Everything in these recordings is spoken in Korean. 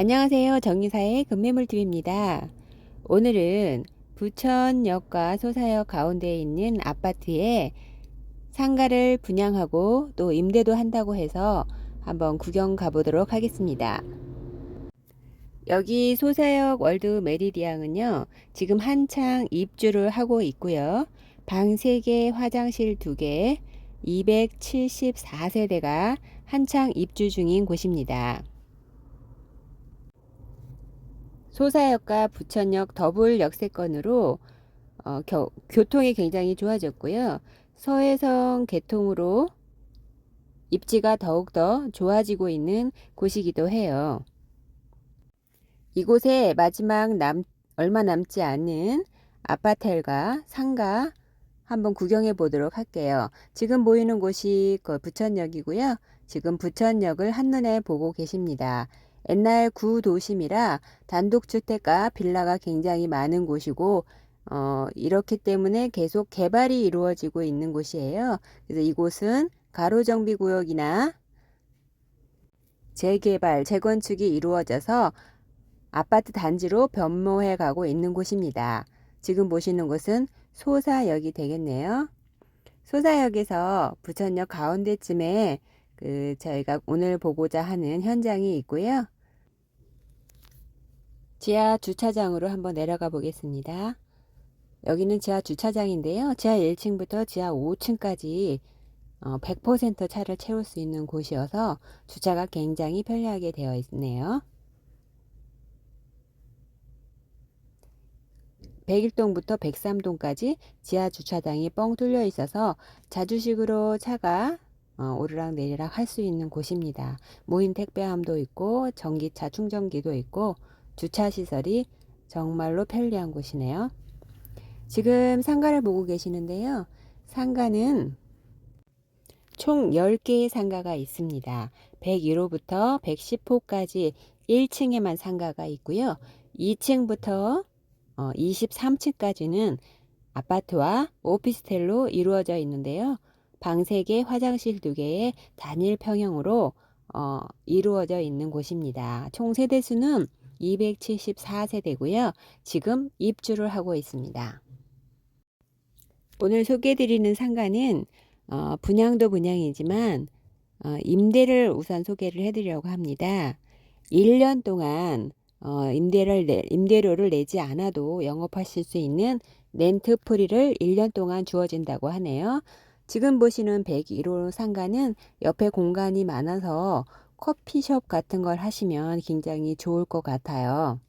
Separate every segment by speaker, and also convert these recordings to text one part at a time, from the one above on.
Speaker 1: 안녕하세요. 정리사의 금매물TV입니다. 오늘은 부천역과 소사역 가운데에 있는 아파트에 상가를 분양하고 또 임대도 한다고 해서 한번 구경 가보도록 하겠습니다. 여기 소사역 월드 메리디앙은요, 지금 한창 입주를 하고 있고요. 방 3개, 화장실 2개, 274세대가 한창 입주 중인 곳입니다. 소사역과 부천역 더블 역세권으로 어, 겨, 교통이 굉장히 좋아졌고요. 서해성 개통으로 입지가 더욱더 좋아지고 있는 곳이기도 해요. 이곳에 마지막 남, 얼마 남지 않은 아파텔과 상가 한번 구경해 보도록 할게요. 지금 보이는 곳이 그 부천역이고요. 지금 부천역을 한눈에 보고 계십니다. 옛날 구도심이라 단독주택과 빌라가 굉장히 많은 곳이고 어, 이렇기 때문에 계속 개발이 이루어지고 있는 곳이에요. 그래서 이곳은 가로정비구역이나 재개발, 재건축이 이루어져서 아파트 단지로 변모해 가고 있는 곳입니다. 지금 보시는 곳은 소사역이 되겠네요. 소사역에서 부천역 가운데쯤에 그 저희가 오늘 보고자 하는 현장이 있고요. 지하 주차장으로 한번 내려가 보겠습니다. 여기는 지하 주차장인데요. 지하 1층부터 지하 5층까지 100% 차를 채울 수 있는 곳이어서 주차가 굉장히 편리하게 되어 있네요. 101동부터 103동까지 지하 주차장이 뻥 뚫려 있어서 자주식으로 차가 어, 오르락 내리락 할 수 있는 곳입니다. 무인 택배함도 있고 전기차 충전기도 있고 주차 시설이 정말로 편리한 곳이네요. 지금 상가를 보고 계시는데요. 상가는 총 10개의 상가가 있습니다. 101호부터 110호까지 1층에만 상가가 있고요. 2층부터 23층까지는 아파트와 오피스텔로 이루어져 있는데요. 방 3개, 화장실 2개의 단일 평형으로 어, 이루어져 있는 곳입니다. 총 세대수는 274세대고요. 지금 입주를 하고 있습니다. 오늘 소개해드리는 상가는 어, 분양도 분양이지만 어, 임대를 우선 소개를 해드리려고 합니다. 1년 동안 어, 임대를 내, 임대료를 내지 않아도 영업하실 수 있는 렌트 프리를 1년 동안 주어진다고 하네요. 지금 보시는 101호 상가는 옆에 공간이 많아서 커피숍 같은 걸 하시면 굉장히 좋을 것 같아요.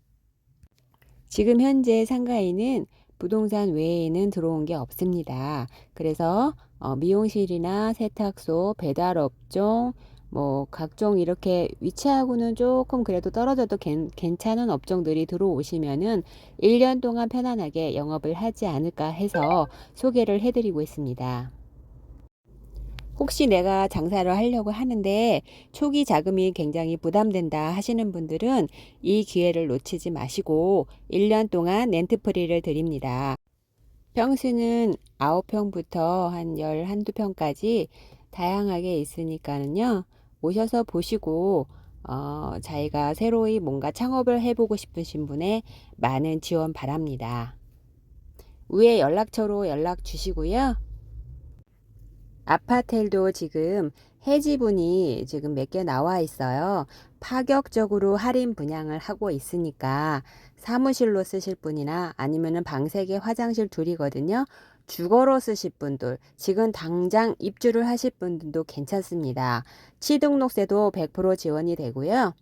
Speaker 1: 지금 현재 상가에는 부동산 외에는 들어온 게 없습니다. 그래서 어, 미용실이나 세탁소, 배달업종, 뭐 각종 이렇게 위치하고는 조금 그래도 떨어져도 괜, 괜찮은 업종들이 들어오시면은 1년 동안 편안하게 영업을 하지 않을까 해서 소개를 해드리고 있습니다. 혹시 내가 장사를 하려고 하는데 초기 자금이 굉장히 부담된다 하시는 분들은 이 기회를 놓치지 마시고 1년 동안 렌트프리를 드립니다. 평수는 9평부터 한 11, 2평까지 다양하게 있으니까는요. 오셔서 보시고 어, 자기가 새로이 뭔가 창업을 해보고 싶으신 분의 많은 지원 바랍니다. 위에 연락처로 연락 주시고요. 아파텔도 지금 해지분이 지금 몇 개 나와 있어요. 파격적으로 할인 분양을 하고 있으니까 사무실로 쓰실 분이나 아니면은 방 3개 화장실 둘이거든요. 주거로 쓰실 분들, 지금 당장 입주를 하실 분들도 괜찮습니다. 취등록세도 100% 지원이 되고요.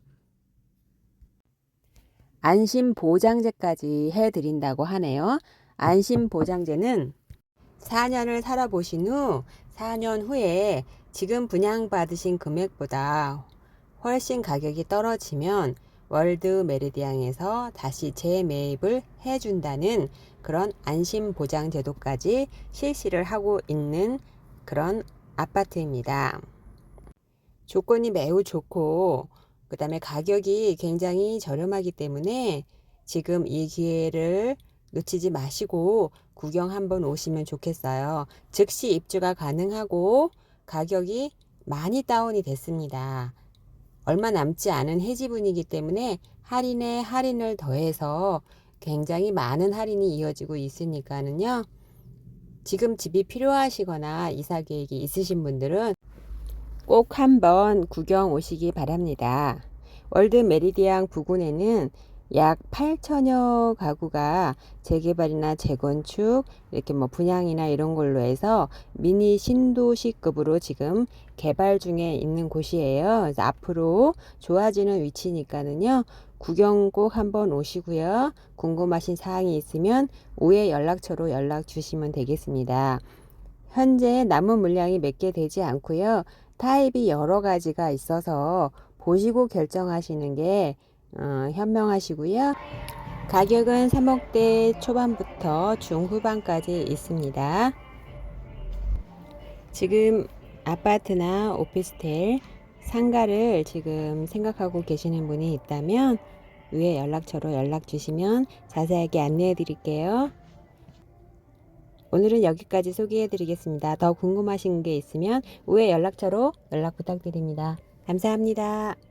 Speaker 1: 안심보장제까지 해드린다고 하네요. 안심보장제는 4년을 살아보신 후 4년 후에 지금 분양받으신 금액보다 훨씬 가격이 떨어지면 월드 메리디앙에서 다시 재매입을 해준다는 그런 안심보장 제도까지 실시를 하고 있는 그런 아파트입니다. 조건이 매우 좋고 그 다음에 가격이 굉장히 저렴하기 때문에 지금 이 기회를 놓치지 마시고 구경 한번 오시면 좋겠어요. 즉시 입주가 가능하고 가격이 많이 다운이 됐습니다. 얼마 남지 않은 해지분이기 때문에 할인에 할인을 더해서 굉장히 많은 할인이 이어지고 있으니까는요. 지금 집이 필요하시거나 이사 계획이 있으신 분들은 꼭 한번 구경 오시기 바랍니다. 월드 메리디안 부근에는 약 8천여 가구가 재개발이나 재건축, 이렇게 뭐 분양이나 이런 걸로 해서 미니 신도시급으로 지금 개발 중에 있는 곳이에요. 그래서 앞으로 좋아지는 위치니까는요. 구경 꼭 한번 오시고요. 궁금하신 사항이 있으면 오해 연락처로 연락 주시면 되겠습니다. 현재 남은 물량이 몇 개 되지 않고요. 타입이 여러 가지가 있어서 보시고 결정하시는 게 어, 현명하시고요. 가격은 3억대 초반부터 중후반까지 있습니다. 지금 아파트나 오피스텔 상가를 지금 생각하고 계시는 분이 있다면 위에 연락처로 연락 주시면 자세하게 안내해 드릴게요. 오늘은 여기까지 소개해 드리겠습니다. 더 궁금하신 게 있으면 위에 연락처로 연락 부탁드립니다. 감사합니다.